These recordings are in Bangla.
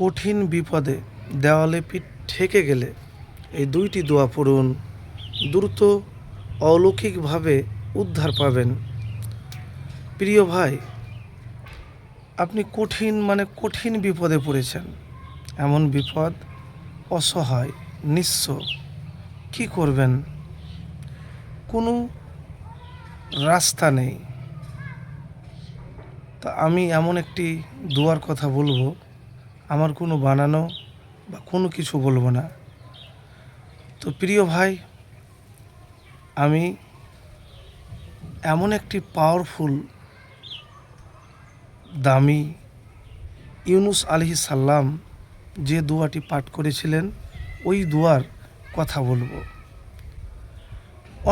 কঠিন বিপদে দেওয়ালে পিঠ ঠেকে গেলে এই দুইটি দোয়া পড়ুন। দ্রুত, অলৌকিকভাবে উদ্ধার পাবেন। প্রিয় ভাই, আপনি কঠিন মানে কঠিন বিপদে পড়েছেন। এমন বিপদ অসহায়, নিঃস্ব। কি করবেন? কোনো রাস্তা নেই। তা আমি এমন একটি দুয়ার কথা বলব আমার কোনো বানানো বা কোনো কিছু বলব না। তো প্রিয় ভাই, আমি এমন একটি পাওয়ারফুল দামি ইউনুস আলহি সাল্লাম যে দোয়াটি পাঠ করেছিলেন, ওই দোয়ার কথা বলব।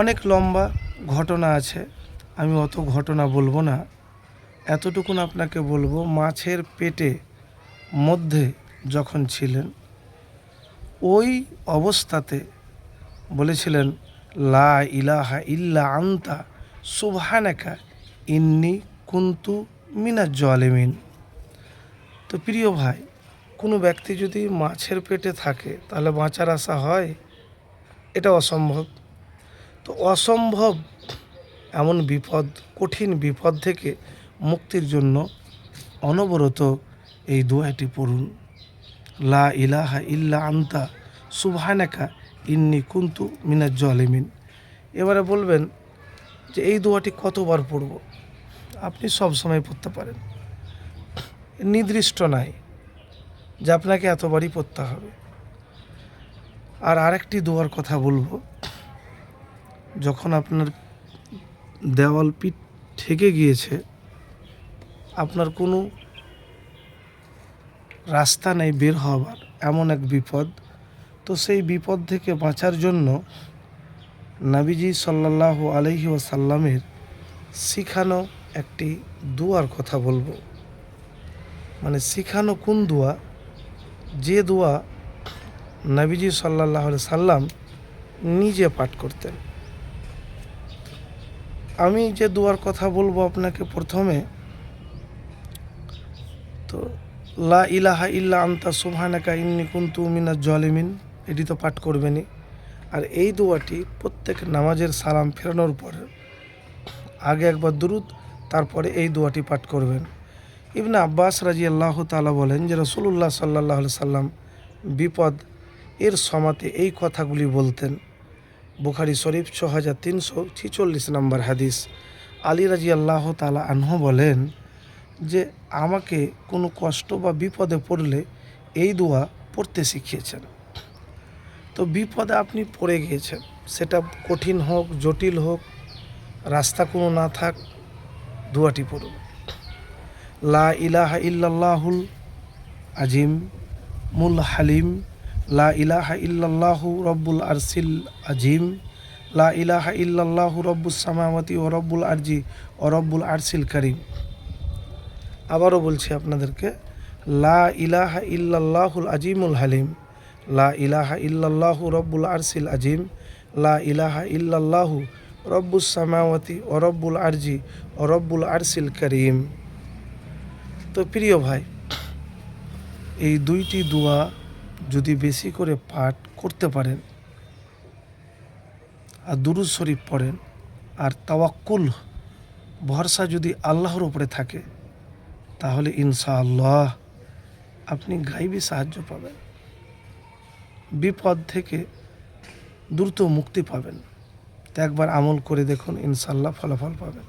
অনেক লম্বা ঘটনা আছে, আমি অত ঘটনা বলব না। এতটুকুন আপনাকে বলব, মাছের পেটে মধ্যে যখন ছিলেন, ওই অবস্থাতে বলেছিলেন, লা ইলাহা ইল্লা আন্তা, সুবহানাকা ইন্নি কুন্তু মিনাজ জলেমিন। তো প্রিয় ভাই, কোনো ব্যক্তি যদি মাছের পেটে থাকে, তাহলে বাঁচার আশা হয়? এটা অসম্ভব। তো অসম্ভব এমন বিপদ, কঠিন বিপদ থেকে মুক্তির জন্য অনবরত এই দোয়াটি পড়ুন। লা ইলাহা ইল্লা আন্তা, সুবহানাকা ইন্নি কুন্তু মিনাজ জলেমিন। এবারে বলবেন যে এই দোয়াটি কতবার পড়ব? আপনি সব সময় পড়তে পারেন। নির্দিষ্ট নাই যে আপনাকে এতবারই পড়তে হবে। আর আরেকটি দোয়ার কথা বলব। যখন আপনার দেওয়াল পিঠ ঠেকে গিয়েছে, আপনার কোনো রাস্তা নেই বের হওয়ার এমন এক বিপদ। তো সেই বিপদ থেকে বাঁচার জন্য নাবিজি সাল্লাহ আলহি ওয়াসাল্লামের শিখানো একটি দুয়ার কথা বলব। মানে শিখানো কোন দোয়া? যে দোয়া নবীজি সাল্লাহ সাল্লাম নিজে পাঠ করতেন। আমি যে দোয়ার কথা বলব আপনাকে প্রথমে, তো লা ইলাহা ইল্লা আন্তা সুবহানাকা ইন্নি কুন্তু মিনাজ জলিমিন। এটি তো পাঠ করবেনই। আর এই দোয়াটি প্রত্যেক নামাজের সালাম ফেরানোর পরে আগে একবার দুরুদ, তারপরে এই দোয়াটি পাঠ করবেন। ইবনে আব্বাস রাজি আল্লাহ তালা বলেন যে রসুল্লাহ সাল্লাহ সাল্লাম বিপদ, এর সমাতে এই কথাগুলি বলতেন। বুখারি শরীফ ছ হাজার তিনশো ছিচল্লিশ নম্বর হাদিস। আলী রাজি আল্লাহ তালা আনহু বলেন যে আমাকে কোনো কষ্ট বা বিপদে পড়লে এই দোয়া পড়তে শিখিয়েছেন। তো বিপদে আপনি পড়ে গিয়েছেন, সেটা কঠিন হোক, জটিল হোক, রাস্তা কোনো না থাক, দোয়াটি পড়ুন। লা ইলাহা ইল্লাল্লাহুল আজিম, মুল হালিম, লা ইলাহা ইল্লাল্লাহু রব্বুল আরসিল আজিম, লা ইলাহা ইল্লাল্লাহু রব্বুস সামাওয়াতি ও রব্বুল আরজি ও রব্বুল আরসিল করিম। আবারও বলছি আপনাদেরকে, লা ইলাহা ইল্লাল্লাহুল আজিমুল হালিম, লা ইলাহা ইল্লাল্লাহু রব্বুল আরসিল আজিম, লা ইলাহা ইল্লাল্লাহু রব্বুস সামাওয়াতি ও রব্বুল আরজি ও রব্বুল আরসিল করিম। তো প্রিয় ভাই, এই দুইটি দোয়া যদি বেশি করে পাঠ করতে পারেন, আর দুরুদ শরীফ পড়েন, আর তাওয়াক্কুল, ভরসা যদি আল্লাহর উপরে থাকে তাহলে ইনশাআল্লাহ আপনি গাইবি সাহায্য পাবেন। বিপদ থেকে দ্রুত মুক্তি পাবেন। তো একবার আমল করে দেখুন ইনশাল্লাহ ফলাফল পাবেন।